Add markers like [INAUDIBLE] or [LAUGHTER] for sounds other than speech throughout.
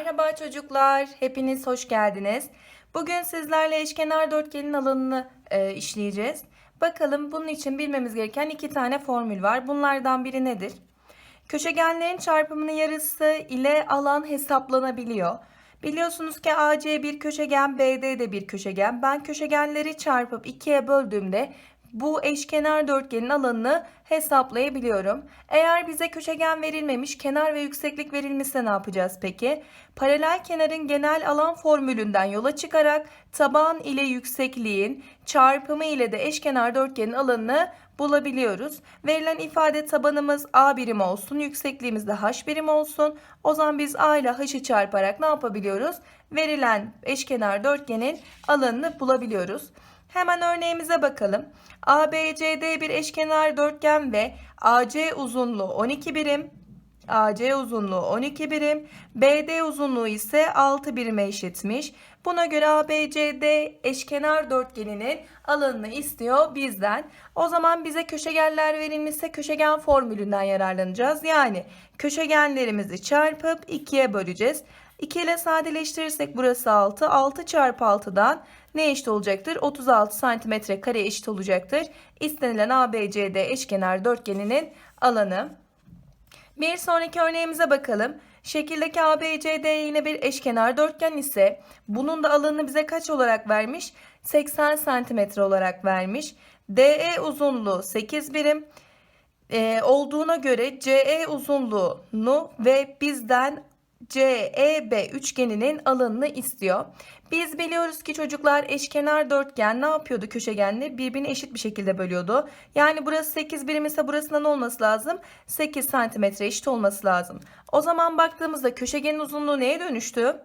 Merhaba çocuklar, hepiniz hoş geldiniz. Bugün sizlerle eşkenar dörtgenin alanını e, işleyeceğiz. Bakalım bunun için bilmemiz gereken iki tane formül var. Bunlardan biri nedir? Köşegenlerin çarpımının yarısı ile alan hesaplanabiliyor. Biliyorsunuz ki AC bir köşegen, BD de bir köşegen. Ben köşegenleri çarpıp ikiye böldüğümde bu eşkenar dörtgenin alanını hesaplayabiliyorum. Eğer bize köşegen verilmemiş, kenar ve yükseklik verilmişse ne yapacağız peki? Paralel kenarın genel alan formülünden yola çıkarak taban ile yüksekliğin çarpımı ile de eşkenar dörtgenin alanını bulabiliyoruz. Verilen ifade tabanımız A birim olsun, yüksekliğimiz de H birim olsun. O zaman biz A ile H'ı çarparak ne yapabiliyoruz? Verilen eşkenar dörtgenin alanını bulabiliyoruz. Hemen örneğimize bakalım. ABCD bir eşkenar dörtgen ve AC uzunluğu 12 birim. AC uzunluğu 12 birim, BD uzunluğu ise 6 birime eşitmiş. Buna göre ABCD eşkenar dörtgeninin alanını istiyor bizden. O zaman bize köşegenler verilmişse köşegen formülünden yararlanacağız. Yani köşegenlerimizi çarpıp 2'ye böleceğiz. 2 ile sadeleştirirsek burası 6. 6 çarpı 6'dan ne eşit olacaktır? 36 santimetre kare eşit olacaktır. İstenilen ABCD eşkenar dörtgeninin alanı. Bir sonraki örneğimize bakalım. Şekildeki ABCD yine bir eşkenar dörtgen ise bunun da alanını bize kaç olarak vermiş? 80 santimetre olarak vermiş. DE uzunluğu 8 birim ee, olduğuna göre CE uzunluğunu ve bizden CEB üçgeninin alanını istiyor. Biz biliyoruz ki çocuklar eşkenar dörtgen ne yapıyordu köşegenleri? Birbirini eşit bir şekilde bölüyordu. Yani burası 8 birim ise burasının ne olması lazım? 8 santimetre eşit olması lazım. O zaman baktığımızda köşegenin uzunluğu neye dönüştü?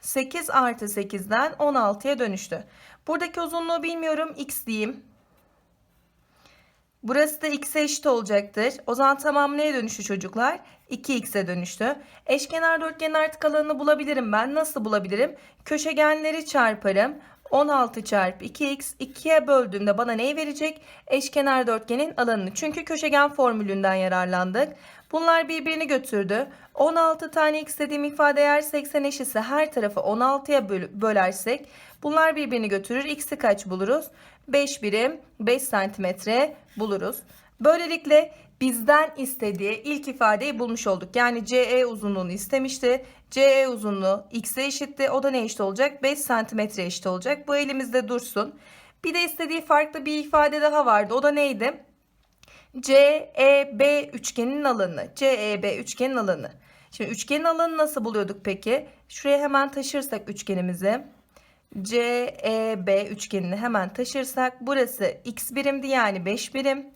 8 artı 8'den 16'ya dönüştü. Buradaki uzunluğu bilmiyorum x diyeyim. Burası da x'e eşit olacaktır. O zaman tamam neye dönüştü çocuklar? 2x'e dönüştü. Eşkenar dörtgenin artık alanını bulabilirim ben. Nasıl bulabilirim? Köşegenleri çarparım. 16 çarpı 2x 2'ye böldüğümde bana neyi verecek? Eşkenar dörtgenin alanını. Çünkü köşegen formülünden yararlandık. Bunlar birbirini götürdü. 16 tane x dediğim ifade eğer 80 eşitse her tarafı 16'ya bölersek bunlar birbirini götürür. X'i kaç buluruz? 5 birim 5 santimetre buluruz. Böylelikle bizden istediği ilk ifadeyi bulmuş olduk. Yani CE uzunluğunu istemişti. CE uzunluğu x'e eşitti. O da ne eşit olacak? 5 santimetre eşit olacak. Bu elimizde dursun. Bir de istediği farklı bir ifade daha vardı. O da neydi? CEB üçgenin alanı. CEB üçgenin alanı. Şimdi üçgenin alanı nasıl buluyorduk peki? Şuraya hemen taşırsak üçgenimizi. CEB üçgenini hemen taşırsak burası x birimdi yani 5 birim.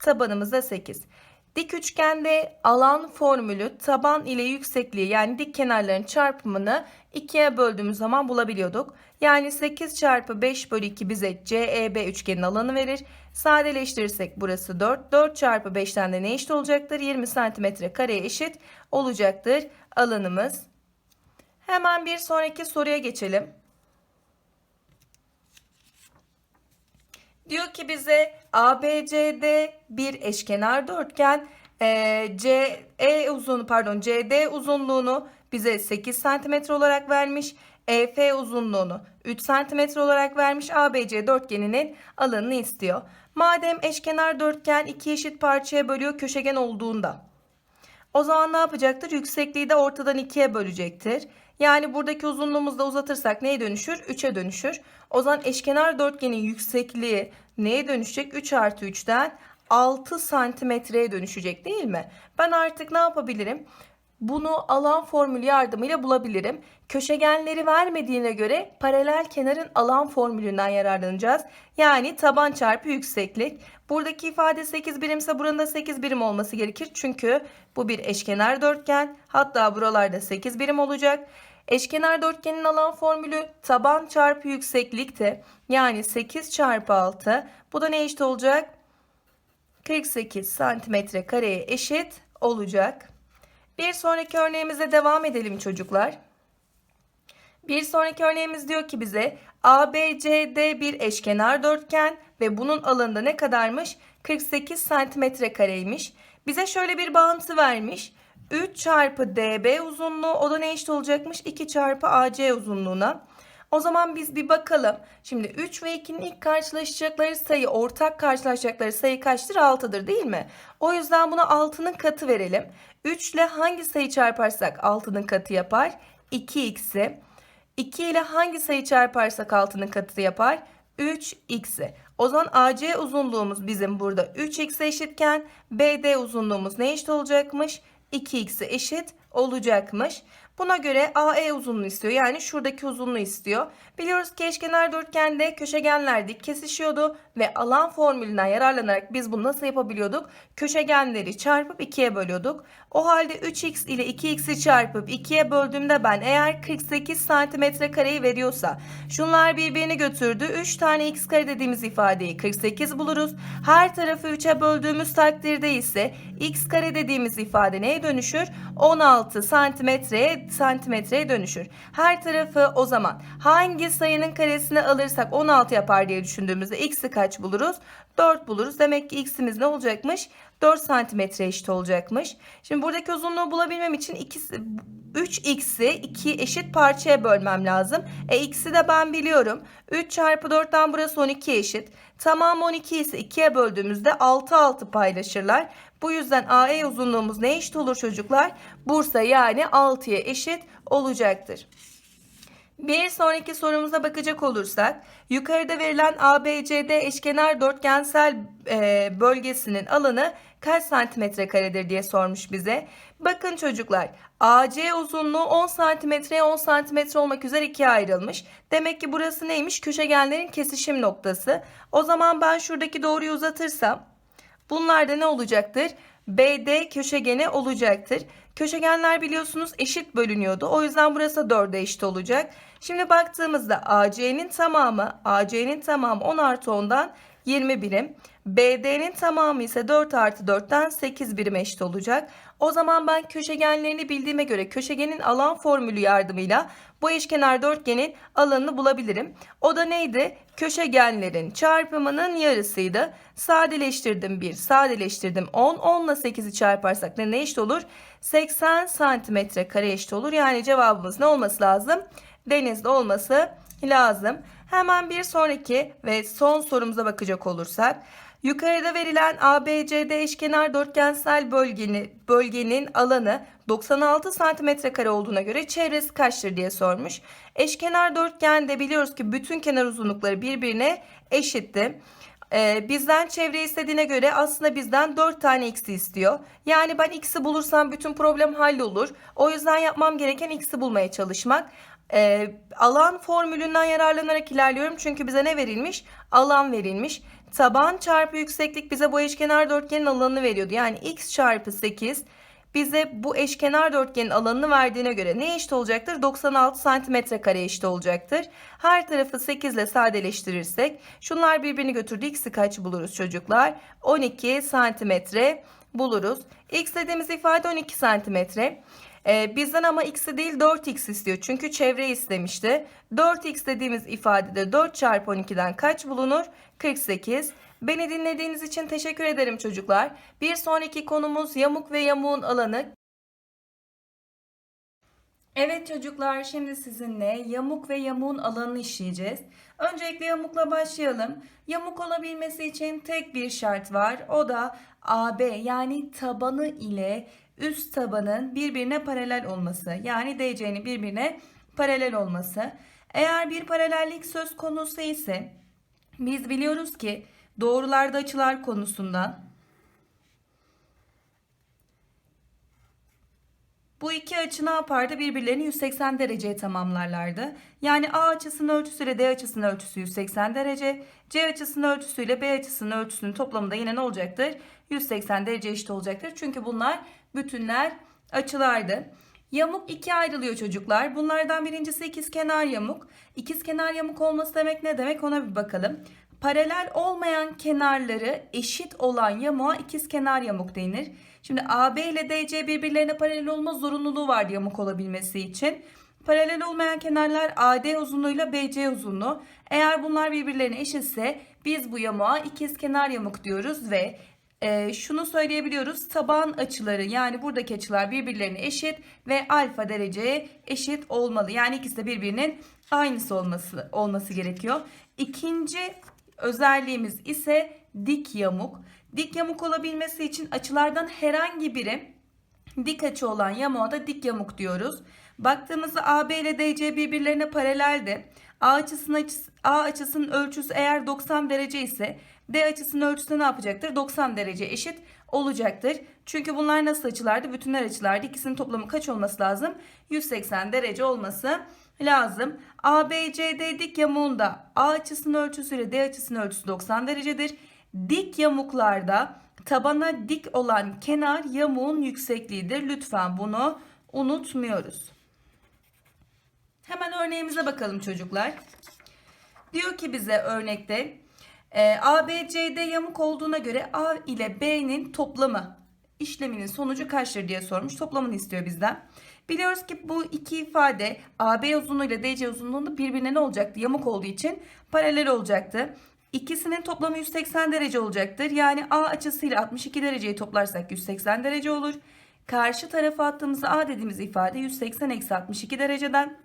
Tabanımız da 8. Dik üçgende alan formülü taban ile yüksekliği yani dik kenarların çarpımını 2'ye böldüğümüz zaman bulabiliyorduk. Yani 8 çarpı 5 bölü 2 bize CEB üçgenin alanı verir. Sadeleştirirsek burası 4. 4 çarpı 5'ten de ne eşit olacaktır? 20 santimetre kareye eşit olacaktır alanımız. Hemen bir sonraki soruya geçelim. Diyor ki bize ABCD bir eşkenar dörtgen e, CE uzunluğu pardon CD uzunluğunu bize 8 cm olarak vermiş. EF uzunluğunu 3 cm olarak vermiş. ABC dörtgeninin alanını istiyor. Madem eşkenar dörtgen iki eşit parçaya bölüyor köşegen olduğunda. O zaman ne yapacaktır? Yüksekliği de ortadan ikiye bölecektir. Yani buradaki uzunluğumuzu da uzatırsak neye dönüşür? 3'e dönüşür. O zaman eşkenar dörtgenin yüksekliği neye dönüşecek? 3 artı 3'ten 6 santimetreye dönüşecek değil mi? Ben artık ne yapabilirim? Bunu alan formülü yardımıyla bulabilirim. Köşegenleri vermediğine göre paralel kenarın alan formülünden yararlanacağız. Yani taban çarpı yükseklik. Buradaki ifade 8 birimse buranın da 8 birim olması gerekir. Çünkü bu bir eşkenar dörtgen. Hatta buralarda 8 birim olacak. Eşkenar dörtgenin alan formülü taban çarpı yükseklikte. Yani 8 çarpı 6. Bu da ne eşit olacak? 48 santimetre kareye eşit olacak. Bir sonraki örneğimize devam edelim çocuklar. Bir sonraki örneğimiz diyor ki bize ABCD bir eşkenar dörtgen ve bunun alanında ne kadarmış? 48 santimetre kareymiş. Bize şöyle bir bağıntı vermiş. 3 çarpı DB uzunluğu o da ne eşit olacakmış? 2 çarpı AC uzunluğuna. O zaman biz bir bakalım. Şimdi 3 ve 2'nin ilk karşılaşacakları sayı, ortak karşılaşacakları sayı kaçtır? 6'dır değil mi? O yüzden buna 6'nın katı verelim. 3 ile hangi sayı çarparsak 6'nın katı yapar? 2x'i. 2 ile hangi sayı çarparsak 6'nın katı yapar? 3x'i. O zaman AC uzunluğumuz bizim burada 3x eşitken BD uzunluğumuz ne eşit olacakmış? 2x'e eşit olacakmış. Buna göre AE uzunluğu istiyor. Yani şuradaki uzunluğu istiyor. Biliyoruz ki eşkenar dörtgende köşegenler dik kesişiyordu ve alan formülünden yararlanarak biz bunu nasıl yapabiliyorduk? Köşegenleri çarpıp 2'ye bölüyorduk. O halde 3x ile 2x'i çarpıp 2'ye böldüğümde ben eğer 48 santimetre kareyi veriyorsa şunlar birbirini götürdü. 3 tane x kare dediğimiz ifadeyi 48 buluruz. Her tarafı 3'e böldüğümüz takdirde ise x kare dediğimiz ifade neye dönüşür? 16 santimetreye santimetreye dönüşür. Her tarafı o zaman hangi sayının karesini alırsak 16 yapar diye düşündüğümüzde x'i kaç buluruz? 4 buluruz. Demek ki x'imiz ne olacakmış? 4 santimetre eşit olacakmış. Şimdi buradaki uzunluğu bulabilmem için 3x'i 2 eşit parçaya bölmem lazım. E x'i de ben biliyorum. 3 çarpı 4'ten burası 12 eşit. Tamam 12 ise 2'ye böldüğümüzde 6 6 paylaşırlar. Bu yüzden AE uzunluğumuz ne eşit olur çocuklar? Bursa yani 6'ya eşit olacaktır. Bir sonraki sorumuza bakacak olursak yukarıda verilen ABCD eşkenar dörtgensel e, bölgesinin alanı kaç santimetre karedir diye sormuş bize. Bakın çocuklar AC uzunluğu 10 santimetreye 10 santimetre olmak üzere ikiye ayrılmış. Demek ki burası neymiş? Köşegenlerin kesişim noktası. O zaman ben şuradaki doğruyu uzatırsam bunlar da ne olacaktır? BD köşegeni olacaktır. Köşegenler biliyorsunuz eşit bölünüyordu. O yüzden burası 4'e eşit olacak. Şimdi baktığımızda AC'nin tamamı AC'nin tamamı 10 artı 10'dan 20 birim. BD'nin tamamı ise 4 artı 4'ten 8 birim eşit olacak. O zaman ben köşegenlerini bildiğime göre köşegenin alan formülü yardımıyla bu eşkenar dörtgenin alanını bulabilirim. O da neydi? Köşegenlerin çarpımının yarısıydı. Sadeleştirdim 1, sadeleştirdim 10. 10 ile 8'i çarparsak ne, ne eşit olur? 80 santimetre kare eşit olur. Yani cevabımız ne olması lazım? Denizde olması lazım. Hemen bir sonraki ve son sorumuza bakacak olursak. Yukarıda verilen ABCD eşkenar dörtgensel bölgenin, bölgenin alanı 96 santimetre kare olduğuna göre çevresi kaçtır diye sormuş. Eşkenar dörtgende biliyoruz ki bütün kenar uzunlukları birbirine eşitti. Ee, bizden çevre istediğine göre aslında bizden 4 tane x'i istiyor. Yani ben x'i bulursam bütün problem hallolur. O yüzden yapmam gereken x'i bulmaya çalışmak. Ee, alan formülünden yararlanarak ilerliyorum. Çünkü bize ne verilmiş? Alan verilmiş. Taban çarpı yükseklik bize bu eşkenar dörtgenin alanını veriyordu. Yani x çarpı 8 bize bu eşkenar dörtgenin alanını verdiğine göre ne eşit olacaktır? 96 santimetre kare eşit olacaktır. Her tarafı 8 ile sadeleştirirsek şunlar birbirini götürdü. X'i kaç buluruz çocuklar? 12 santimetre buluruz. X dediğimiz ifade 12 santimetre. Ee, bizden ama x'i değil 4x istiyor. Çünkü çevre istemişti. 4x dediğimiz ifadede 4 çarpı 12'den kaç bulunur? 48. Beni dinlediğiniz için teşekkür ederim çocuklar. Bir sonraki konumuz yamuk ve yamuğun alanı. Evet çocuklar şimdi sizinle yamuk ve yamuğun alanını işleyeceğiz. Öncelikle yamukla başlayalım. Yamuk olabilmesi için tek bir şart var. O da AB yani tabanı ile üst tabanın birbirine paralel olması. Yani DC'nin birbirine paralel olması. Eğer bir paralellik söz konusu ise biz biliyoruz ki doğrularda açılar konusundan bu iki açı ne yapardı? Birbirlerini 180 dereceye tamamlarlardı. Yani A açısının ölçüsüyle D açısının ölçüsü 180 derece. C açısının ölçüsüyle B açısının ölçüsünün toplamında yine ne olacaktır? 180 derece eşit olacaktır. Çünkü bunlar bütünler açılardı. Yamuk ikiye ayrılıyor çocuklar. Bunlardan birincisi ikizkenar yamuk. İkizkenar yamuk olması demek ne demek ona bir bakalım. Paralel olmayan kenarları eşit olan yamuğa ikizkenar yamuk denir. Şimdi AB ile DC birbirlerine paralel olma zorunluluğu var yamuk olabilmesi için. Paralel olmayan kenarlar AD uzunluğuyla BC uzunluğu. Eğer bunlar birbirlerine eşitse biz bu yamuğa ikizkenar yamuk diyoruz ve e, şunu söyleyebiliyoruz. Taban açıları yani buradaki açılar birbirlerine eşit ve alfa dereceye eşit olmalı. Yani ikisi de birbirinin aynısı olması olması gerekiyor. İkinci özelliğimiz ise dik yamuk. Dik yamuk olabilmesi için açılardan herhangi biri dik açı olan yamuğa da dik yamuk diyoruz. Baktığımızda AB ile DC birbirlerine paraleldi. A açısının açısı, A açısının ölçüsü eğer 90 derece ise D açısının ölçüsü ne yapacaktır? 90 derece eşit olacaktır. Çünkü bunlar nasıl açılardı? Bütünler açılardı. İkisinin toplamı kaç olması lazım? 180 derece olması lazım. ABCD dik yamuğunda A açısının ölçüsüyle D açısının ölçüsü 90 derecedir. Dik yamuklarda tabana dik olan kenar yamuğun yüksekliğidir. Lütfen bunu unutmuyoruz. Hemen örneğimize bakalım çocuklar. Diyor ki bize örnekte e, ABCD yamuk olduğuna göre A ile B'nin toplamı işleminin sonucu kaçtır diye sormuş. Toplamını istiyor bizden. Biliyoruz ki bu iki ifade AB uzunluğu ile DC uzunluğunda birbirine ne olacaktı? Yamuk olduğu için paralel olacaktı. İkisinin toplamı 180 derece olacaktır. Yani A açısıyla 62 dereceyi toplarsak 180 derece olur. Karşı tarafa attığımız A dediğimiz ifade 180 eksi 62 dereceden.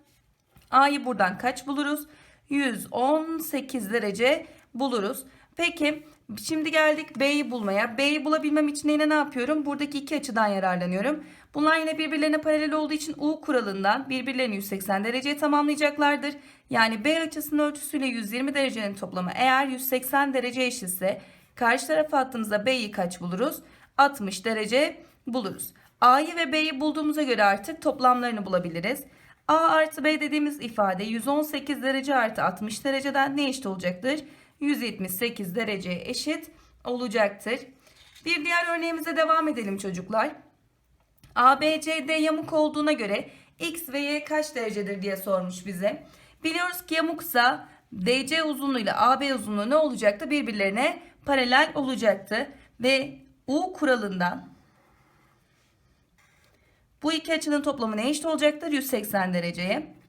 A'yı buradan kaç buluruz? 118 derece buluruz. Peki şimdi geldik B'yi bulmaya. B'yi bulabilmem için yine ne yapıyorum? Buradaki iki açıdan yararlanıyorum. Bunlar yine birbirlerine paralel olduğu için U kuralından birbirlerini 180 dereceye tamamlayacaklardır. Yani B açısının ölçüsüyle 120 derecenin toplamı eğer 180 derece eşitse karşı tarafa attığımızda B'yi kaç buluruz? 60 derece buluruz. A'yı ve B'yi bulduğumuza göre artık toplamlarını bulabiliriz. A artı B dediğimiz ifade 118 derece artı 60 dereceden ne eşit olacaktır? 178 dereceye eşit olacaktır. Bir diğer örneğimize devam edelim çocuklar. ABCD yamuk olduğuna göre X ve Y kaç derecedir diye sormuş bize. Biliyoruz ki yamuksa DC uzunluğuyla AB uzunluğu ne olacaktı? Birbirlerine paralel olacaktı. Ve U kuralından bu iki açının toplamı ne eşit olacaktır? 180 dereceye.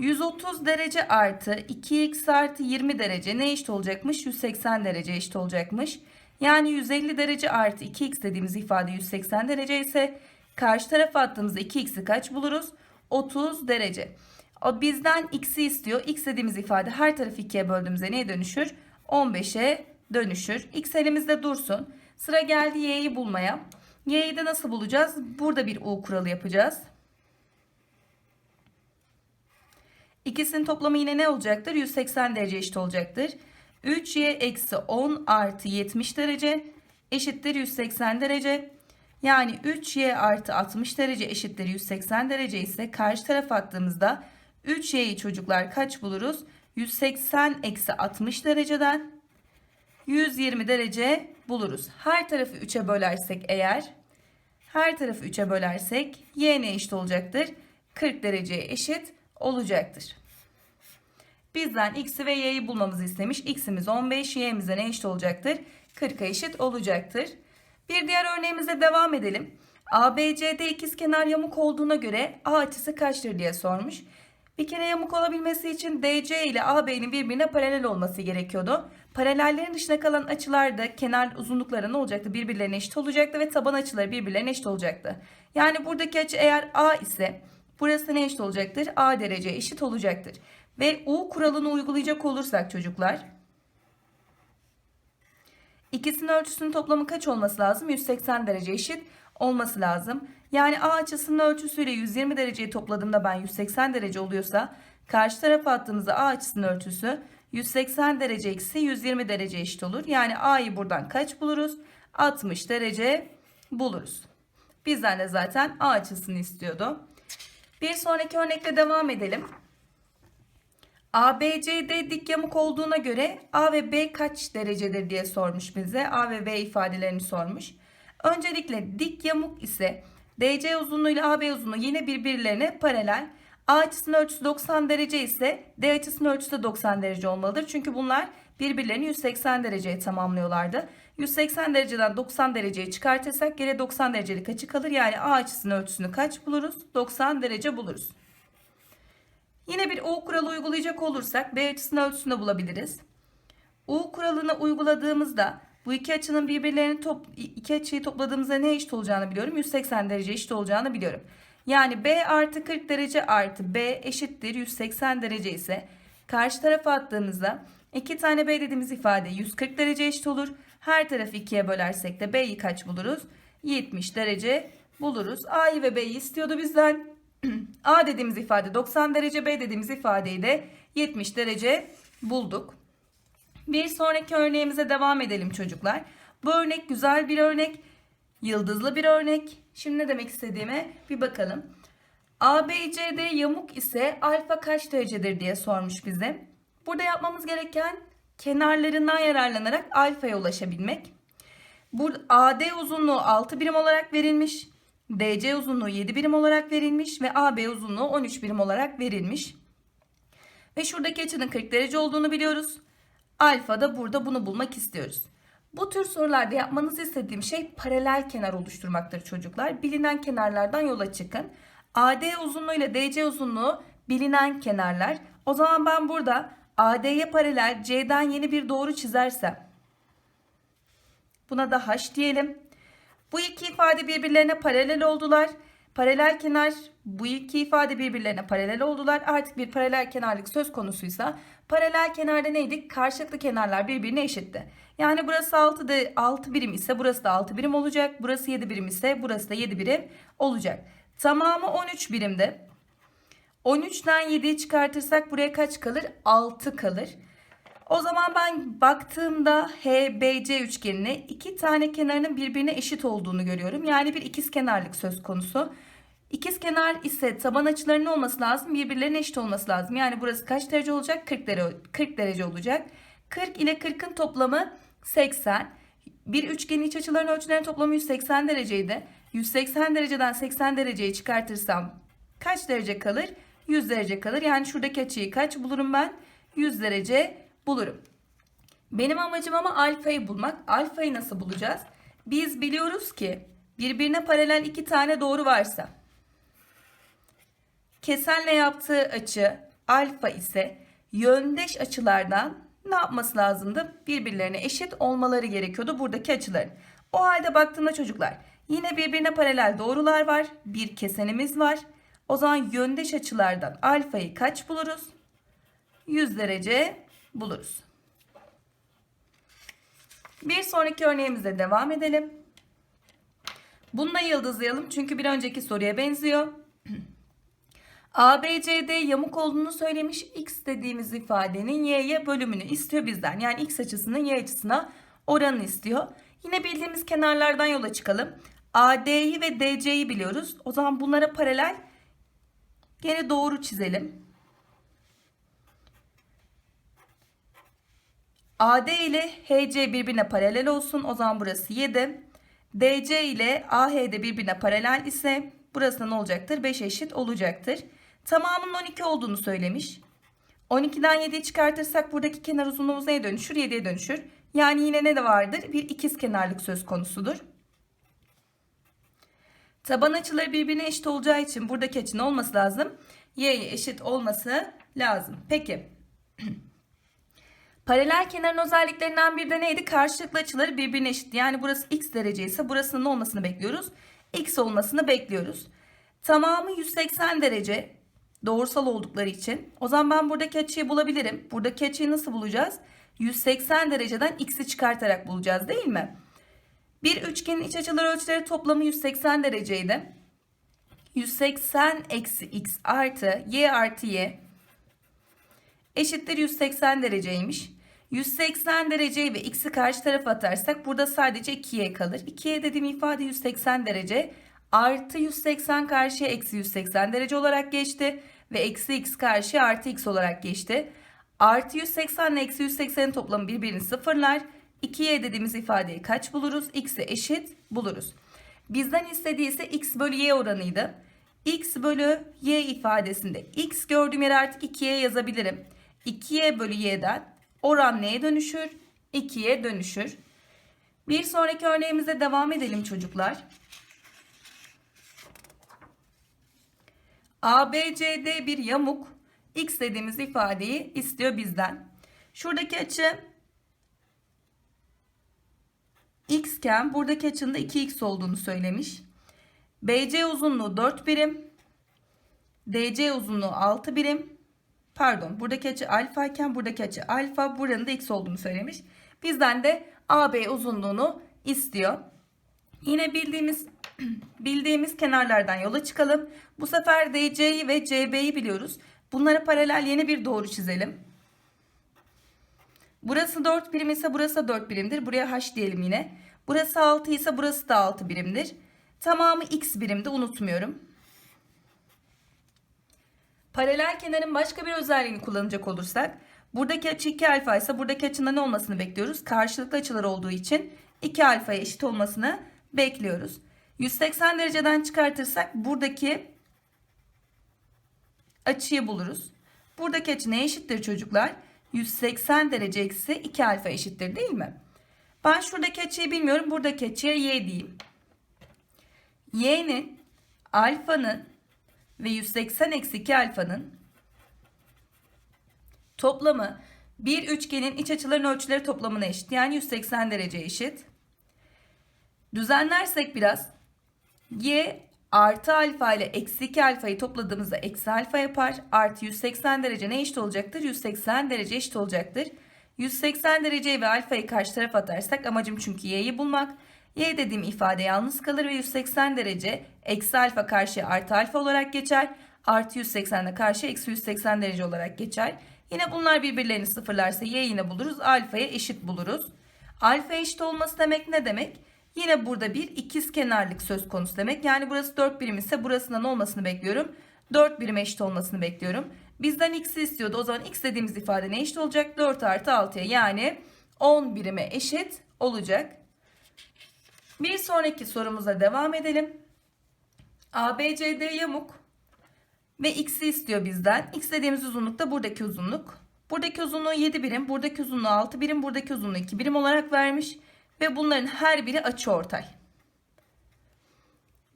130 derece artı 2x artı 20 derece ne eşit olacakmış? 180 derece eşit olacakmış. Yani 150 derece artı 2x dediğimiz ifade 180 derece ise karşı tarafa attığımızda 2x'i kaç buluruz? 30 derece. O bizden x'i istiyor. x dediğimiz ifade her tarafı 2'ye böldüğümüzde neye dönüşür? 15'e dönüşür. x elimizde dursun. Sıra geldi y'yi bulmaya. Y'yi de nasıl bulacağız? Burada bir u kuralı yapacağız. İkisinin toplamı yine ne olacaktır? 180 derece eşit olacaktır. 3y eksi 10 artı 70 derece eşittir 180 derece. Yani 3y artı 60 derece eşittir 180 derece ise karşı tarafa attığımızda 3y'yi çocuklar kaç buluruz? 180 eksi 60 dereceden 120 derece buluruz. Her tarafı 3'e bölersek eğer her tarafı 3'e bölersek y ne eşit olacaktır? 40 dereceye eşit olacaktır. Bizden x'i ve y'yi bulmamızı istemiş. x'imiz 15, y'miz de ne eşit olacaktır? 40'a eşit olacaktır. Bir diğer örneğimize devam edelim. ABCD ikizkenar yamuk olduğuna göre A açısı kaçtır diye sormuş. Bir kere yamuk olabilmesi için DC ile AB'nin birbirine paralel olması gerekiyordu. Paralellerin dışına kalan açılarda kenar uzunlukları ne olacaktı? Birbirlerine eşit olacaktı ve taban açıları birbirlerine eşit olacaktı. Yani buradaki açı eğer A ise burası ne eşit olacaktır? A derece eşit olacaktır. Ve U kuralını uygulayacak olursak çocuklar ikisinin ölçüsünün toplamı kaç olması lazım? 180 derece eşit olması lazım. Yani A açısının ölçüsüyle 120 dereceyi topladığımda ben 180 derece oluyorsa karşı tarafa attığımızda A açısının ölçüsü 180 derece eksi 120 derece eşit olur. Yani A'yı buradan kaç buluruz? 60 derece buluruz. Bizden de zaten A açısını istiyordu. Bir sonraki örnekle devam edelim. ABCD dik yamuk olduğuna göre A ve B kaç derecedir diye sormuş bize. A ve B ifadelerini sormuş. Öncelikle dik yamuk ise DC uzunluğu ile AB uzunluğu yine birbirlerine paralel. A açısının ölçüsü 90 derece ise D açısının ölçüsü de 90 derece olmalıdır. Çünkü bunlar birbirlerini 180 dereceye tamamlıyorlardı. 180 dereceden 90 dereceye çıkartırsak geriye 90 derecelik açı kalır. Yani A açısının ölçüsünü kaç buluruz? 90 derece buluruz. Yine bir U kuralı uygulayacak olursak B açısının ölçüsünü bulabiliriz. U kuralını uyguladığımızda Bu iki açının birbirlerini top, iki açıyı topladığımızda ne eşit olacağını biliyorum. 180 derece eşit olacağını biliyorum. Yani B artı 40 derece artı B eşittir 180 derece ise karşı tarafa attığımızda iki tane B dediğimiz ifade 140 derece eşit olur. Her tarafı ikiye bölersek de B'yi kaç buluruz? 70 derece buluruz. A'yı ve B'yi istiyordu bizden. [CLEARS THROAT] A dediğimiz ifade 90 derece, B dediğimiz ifadeyi de 70 derece bulduk. Bir sonraki örneğimize devam edelim çocuklar. Bu örnek güzel bir örnek, yıldızlı bir örnek. Şimdi ne demek istediğime bir bakalım. ABCD yamuk ise alfa kaç derecedir diye sormuş bize. Burada yapmamız gereken kenarlarından yararlanarak alfaya ulaşabilmek. Burada AD uzunluğu 6 birim olarak verilmiş. DC uzunluğu 7 birim olarak verilmiş ve AB uzunluğu 13 birim olarak verilmiş. Ve şuradaki açının 40 derece olduğunu biliyoruz. Alfa da burada bunu bulmak istiyoruz. Bu tür sorularda yapmanızı istediğim şey paralel kenar oluşturmaktır çocuklar. Bilinen kenarlardan yola çıkın. AD uzunluğu ile DC uzunluğu bilinen kenarlar. O zaman ben burada AD'ye paralel C'den yeni bir doğru çizersem buna da H diyelim. Bu iki ifade birbirlerine paralel oldular. Paralel kenar bu iki ifade birbirlerine paralel oldular. Artık bir paralel kenarlık söz konusuysa paralel kenarda neydi? Karşılıklı kenarlar birbirine eşitti. Yani burası 6, de, 6 birim ise burası da 6 birim olacak. Burası 7 birim ise burası da 7 birim olacak. Tamamı 13 birimde. 13'ten 7'yi çıkartırsak buraya kaç kalır? 6 kalır. O zaman ben baktığımda HBC üçgenine iki tane kenarının birbirine eşit olduğunu görüyorum. Yani bir ikizkenarlık söz konusu. İkizkenar ise taban açılarının olması lazım. Birbirlerine eşit olması lazım. Yani burası kaç derece olacak? 40 derece, 40 derece olacak. 40 ile 40'ın toplamı 80. Bir üçgenin iç açılarının ölçülerinin toplamı 180 dereceydi. 180 dereceden 80 dereceyi çıkartırsam kaç derece kalır? 100 derece kalır. Yani şuradaki açıyı kaç bulurum ben? 100 derece bulurum. Benim amacım ama alfayı bulmak. Alfayı nasıl bulacağız? Biz biliyoruz ki birbirine paralel iki tane doğru varsa kesenle yaptığı açı alfa ise yöndeş açılardan ne yapması lazımdı? Birbirlerine eşit olmaları gerekiyordu buradaki açıların. O halde baktığımda çocuklar yine birbirine paralel doğrular var. Bir kesenimiz var. O zaman yöndeş açılardan alfayı kaç buluruz? 100 derece buluruz. Bir sonraki örneğimize devam edelim. Bunu da yıldızlayalım çünkü bir önceki soruya benziyor. [CLEARS THROAT] ABCD yamuk olduğunu söylemiş. X dediğimiz ifadenin y'ye bölümünü istiyor bizden. Yani x açısının y açısına oranını istiyor. Yine bildiğimiz kenarlardan yola çıkalım. AD'yi ve DC'yi biliyoruz. O zaman bunlara paralel gene doğru çizelim. AD ile HC birbirine paralel olsun. O zaman burası 7. DC ile AH de birbirine paralel ise burası ne olacaktır? 5 eşit olacaktır. Tamamının 12 olduğunu söylemiş. 12'den 7'yi çıkartırsak buradaki kenar uzunluğumuz neye dönüşür? 7'ye dönüşür. Yani yine ne de vardır? Bir ikiz kenarlık söz konusudur. Taban açıları birbirine eşit olacağı için buradaki açı ne olması lazım? Y'ye eşit olması lazım. Peki. [CLEARS THROAT] Paralel kenarın özelliklerinden biri de neydi? Karşılıklı açıları birbirine eşit. Yani burası x derece ise burasının olmasını bekliyoruz? x olmasını bekliyoruz. Tamamı 180 derece doğrusal oldukları için. O zaman ben buradaki açıyı bulabilirim. Buradaki açıyı nasıl bulacağız? 180 dereceden x'i çıkartarak bulacağız değil mi? Bir üçgenin iç açıları ölçüleri toplamı 180 dereceydi. 180 eksi x artı y artı y eşittir 180 dereceymiş. 180 dereceyi ve x'i karşı tarafa atarsak burada sadece 2y kalır. 2y dediğim ifade 180 derece artı 180 karşıya eksi 180 derece olarak geçti. Ve eksi x karşıya artı x olarak geçti. Artı 180 ile eksi 180'in toplamı birbirini sıfırlar. 2y dediğimiz ifadeyi kaç buluruz? x'e eşit buluruz. Bizden istediği ise x bölü y oranıydı. x bölü y ifadesinde x gördüğüm yere artık 2y yazabilirim. 2y bölü y'den oran neye dönüşür? 2'ye dönüşür. Bir sonraki örneğimize devam edelim çocuklar. ABCD bir yamuk x dediğimiz ifadeyi istiyor bizden. Şuradaki açı x iken buradaki açının da 2x olduğunu söylemiş. BC uzunluğu 4 birim. DC uzunluğu 6 birim. Pardon buradaki açı alfa iken buradaki açı alfa buranın da x olduğunu söylemiş. Bizden de AB uzunluğunu istiyor. Yine bildiğimiz [CLEARS THROAT] bildiğimiz kenarlardan yola çıkalım. Bu sefer DC'yi ve CB'yi biliyoruz. Bunlara paralel yeni bir doğru çizelim. Burası 4 birim ise burası da 4 birimdir. Buraya h diyelim yine. Burası 6 ise burası da 6 birimdir. Tamamı x birimde unutmuyorum. Paralel kenarın başka bir özelliğini kullanacak olursak buradaki açı 2 alfa ise buradaki açının ne olmasını bekliyoruz? Karşılıklı açılar olduğu için 2 alfaya eşit olmasını bekliyoruz. 180 dereceden çıkartırsak buradaki açıyı buluruz. Buradaki açı neye eşittir çocuklar? 180 derece eksi 2 alfa eşittir değil mi? Ben şuradaki açıyı bilmiyorum. Buradaki açıya y diyeyim. y'nin alfanın ve 180 eksi 2 alfanın toplamı bir üçgenin iç açıların ölçüleri toplamına eşit. Yani 180 derece eşit. Düzenlersek biraz y artı alfa ile eksi 2 alfayı topladığımızda eksi alfa yapar. Artı 180 derece ne eşit olacaktır? 180 derece eşit olacaktır. 180 dereceyi ve alfayı karşı tarafa atarsak amacım çünkü y'yi bulmak. Y dediğim ifade yalnız kalır ve 180 derece eksi alfa karşıya artı alfa olarak geçer. Artı 180 de karşı eksi 180 derece olarak geçer. Yine bunlar birbirlerini sıfırlarsa y yine buluruz. Alfaya eşit buluruz. Alfa eşit olması demek ne demek? Yine burada bir ikiz kenarlık söz konusu demek. Yani burası 4 birim ise burasının olmasını bekliyorum. 4 birim eşit olmasını bekliyorum. Bizden x'i istiyordu. O zaman x dediğimiz ifade ne eşit olacak? 4 artı 6'ya yani 10 birime eşit olacak. Bir sonraki sorumuza devam edelim. ABCD yamuk ve x'i istiyor bizden. X dediğimiz uzunluk da buradaki uzunluk. Buradaki uzunluğu 7 birim, buradaki uzunluğu 6 birim, buradaki uzunluğu 2 birim olarak vermiş. Ve bunların her biri açıortay.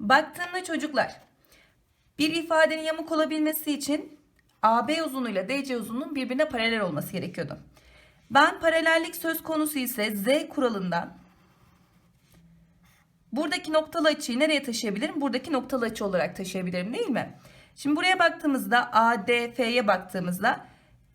Baktığımda çocuklar bir ifadenin yamuk olabilmesi için AB uzunluğuyla DC uzunluğunun birbirine paralel olması gerekiyordu. Ben paralellik söz konusu ise Z kuralından buradaki noktalı açıyı nereye taşıyabilirim? Buradaki noktalı açı olarak taşıyabilirim değil mi? Şimdi buraya baktığımızda ADF'ye baktığımızda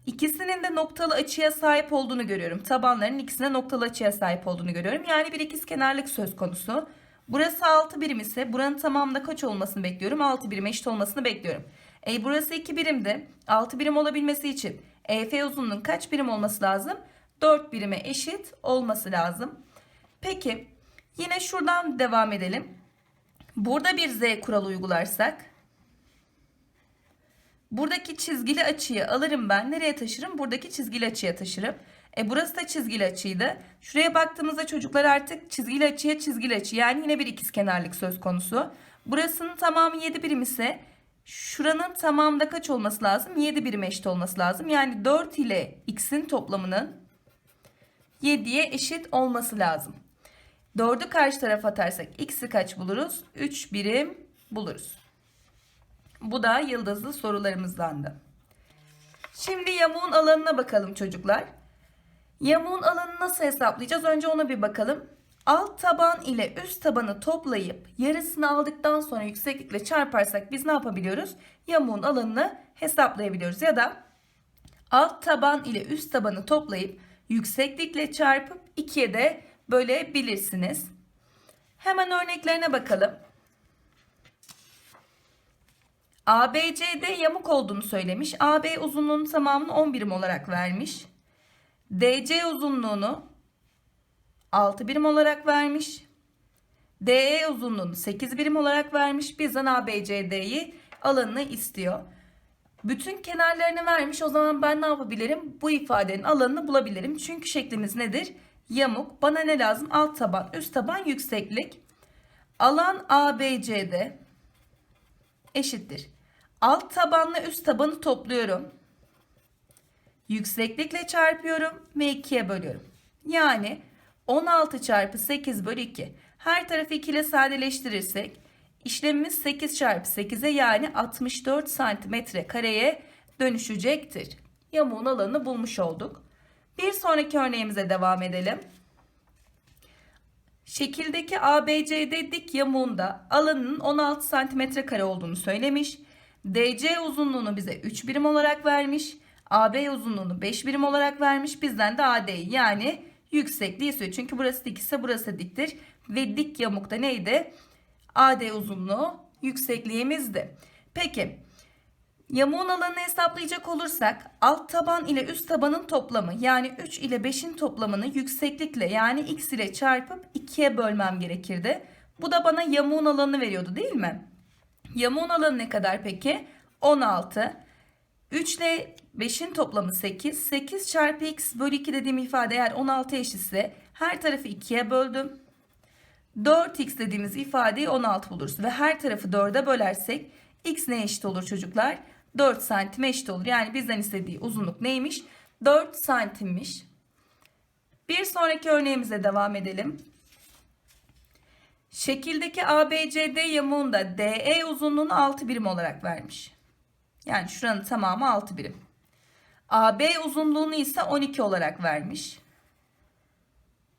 İkisinin de noktalı açıya sahip olduğunu görüyorum. Tabanların ikisine noktalı açıya sahip olduğunu görüyorum. Yani bir ikiz kenarlık söz konusu. Burası 6 birim ise buranın tamamında kaç olmasını bekliyorum? 6 birim eşit olmasını bekliyorum. E burası 2 birimde 6 birim olabilmesi için EF uzunluğunun kaç birim olması lazım? 4 birime eşit olması lazım. Peki yine şuradan devam edelim. Burada bir Z kuralı uygularsak Buradaki çizgili açıyı alırım ben. Nereye taşırım? Buradaki çizgili açıya taşırım. E burası da çizgili açıydı. Şuraya baktığımızda çocuklar artık çizgili açıya çizgili açı. Yani yine bir ikizkenarlık söz konusu. Burasının tamamı 7 birim ise şuranın tamamında kaç olması lazım? 7 birim eşit olması lazım. Yani 4 ile x'in toplamının 7'ye eşit olması lazım. 4'ü karşı tarafa atarsak x'i kaç buluruz? 3 birim buluruz. Bu da yıldızlı sorularımızdandı. Şimdi yamuğun alanına bakalım çocuklar. Yamuğun alanını nasıl hesaplayacağız? Önce ona bir bakalım. Alt taban ile üst tabanı toplayıp yarısını aldıktan sonra yükseklikle çarparsak biz ne yapabiliyoruz? Yamuğun alanını hesaplayabiliyoruz. Ya da alt taban ile üst tabanı toplayıp yükseklikle çarpıp ikiye de bölebilirsiniz. Hemen örneklerine bakalım. ABCD yamuk olduğunu söylemiş. AB uzunluğunun tamamını 10 birim olarak vermiş. DC uzunluğunu 6 birim olarak vermiş. DE uzunluğunu 8 birim olarak vermiş. Bizden ABCD'yi alanını istiyor. Bütün kenarlarını vermiş. O zaman ben ne yapabilirim? Bu ifadenin alanını bulabilirim. Çünkü şeklimiz nedir? Yamuk. Bana ne lazım? Alt taban, üst taban, yükseklik. Alan ABCD eşittir. Alt tabanla üst tabanı topluyorum. Yükseklikle çarpıyorum ve 2'ye bölüyorum. Yani 16 çarpı 8 bölü 2. Her tarafı 2 ile sadeleştirirsek işlemimiz 8 çarpı 8'e yani 64 santimetre kareye dönüşecektir. Yamuğun alanını bulmuş olduk. Bir sonraki örneğimize devam edelim. Şekildeki ABCD dik yamuğunda alanının 16 santimetre kare olduğunu söylemiş. DC uzunluğunu bize 3 birim olarak vermiş. AB uzunluğunu 5 birim olarak vermiş. Bizden de AD'yi yani yüksekliği istiyor. Çünkü burası dik ise burası diktir. Ve dik yamukta neydi? AD uzunluğu yüksekliğimizdi. Peki yamuğun alanını hesaplayacak olursak alt taban ile üst tabanın toplamı yani 3 ile 5'in toplamını yükseklikle yani x ile çarpıp 2'ye bölmem gerekirdi. Bu da bana yamuğun alanını veriyordu değil mi? Yamuğun alanı ne kadar peki? 16. 3 ile 5'in toplamı 8. 8 çarpı x bölü 2 dediğim ifade eğer 16 eşitse her tarafı 2'ye böldüm. 4x dediğimiz ifadeyi 16 buluruz. Ve her tarafı 4'e bölersek x ne eşit olur çocuklar? 4 santim eşit olur. Yani bizden istediği uzunluk neymiş? 4 santimmiş. Bir sonraki örneğimize devam edelim. Şekildeki ABCD yamuğunda DE uzunluğunu 6 birim olarak vermiş. Yani şuranın tamamı 6 birim. AB uzunluğunu ise 12 olarak vermiş.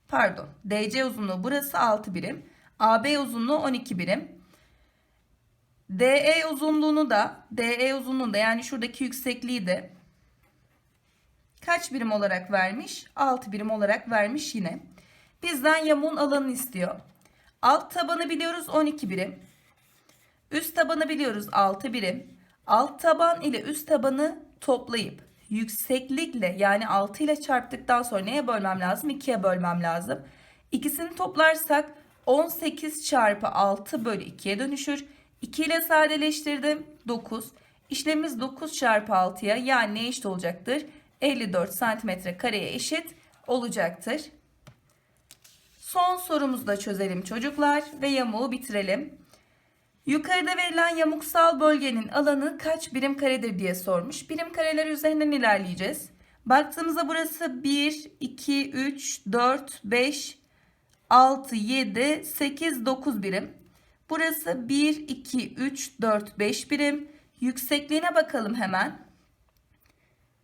Pardon. DC uzunluğu burası 6 birim. AB uzunluğu 12 birim. DE uzunluğunu da DE uzunluğunu da yani şuradaki yüksekliği de kaç birim olarak vermiş? 6 birim olarak vermiş yine. Bizden yamuğun alanını istiyor. Alt tabanı biliyoruz 12 birim. Üst tabanı biliyoruz 6 birim. Alt taban ile üst tabanı toplayıp yükseklikle yani 6 ile çarptıktan sonra neye bölmem lazım? 2'ye bölmem lazım. İkisini toplarsak 18 çarpı 6 bölü 2'ye dönüşür. 2 ile sadeleştirdim 9. İşlemimiz 9 çarpı 6'ya yani ne eşit olacaktır? 54 santimetre kareye eşit olacaktır. Son sorumuzu da çözelim çocuklar ve yamuğu bitirelim. Yukarıda verilen yamuksal bölgenin alanı kaç birim karedir diye sormuş. Birim kareler üzerinden ilerleyeceğiz. Baktığımızda burası 1, 2, 3, 4, 5, 6, 7, 8, 9 birim. Burası 1, 2, 3, 4, 5 birim. Yüksekliğine bakalım hemen.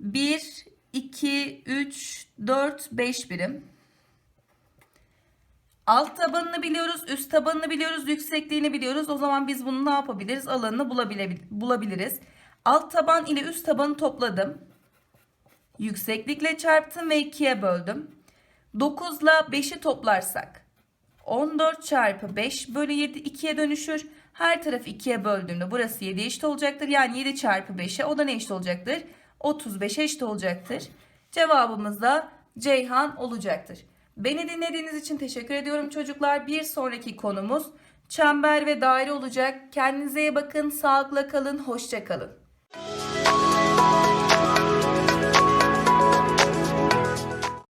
1, 2, 3, 4, 5 birim. Alt tabanını biliyoruz, üst tabanını biliyoruz, yüksekliğini biliyoruz. O zaman biz bunu ne yapabiliriz? Alanını bulabiliriz. Alt taban ile üst tabanı topladım. Yükseklikle çarptım ve 2'ye böldüm. 9 ile 5'i toplarsak 14 çarpı 5 bölü 7 2'ye dönüşür. Her tarafı 2'ye böldüğümde burası 7 eşit olacaktır. Yani 7 çarpı 5'e o da ne eşit olacaktır? 35 eşit olacaktır. Cevabımız da Ceyhan olacaktır. Beni dinlediğiniz için teşekkür ediyorum çocuklar. Bir sonraki konumuz çember ve daire olacak. Kendinize iyi bakın, sağlıkla kalın, hoşça kalın.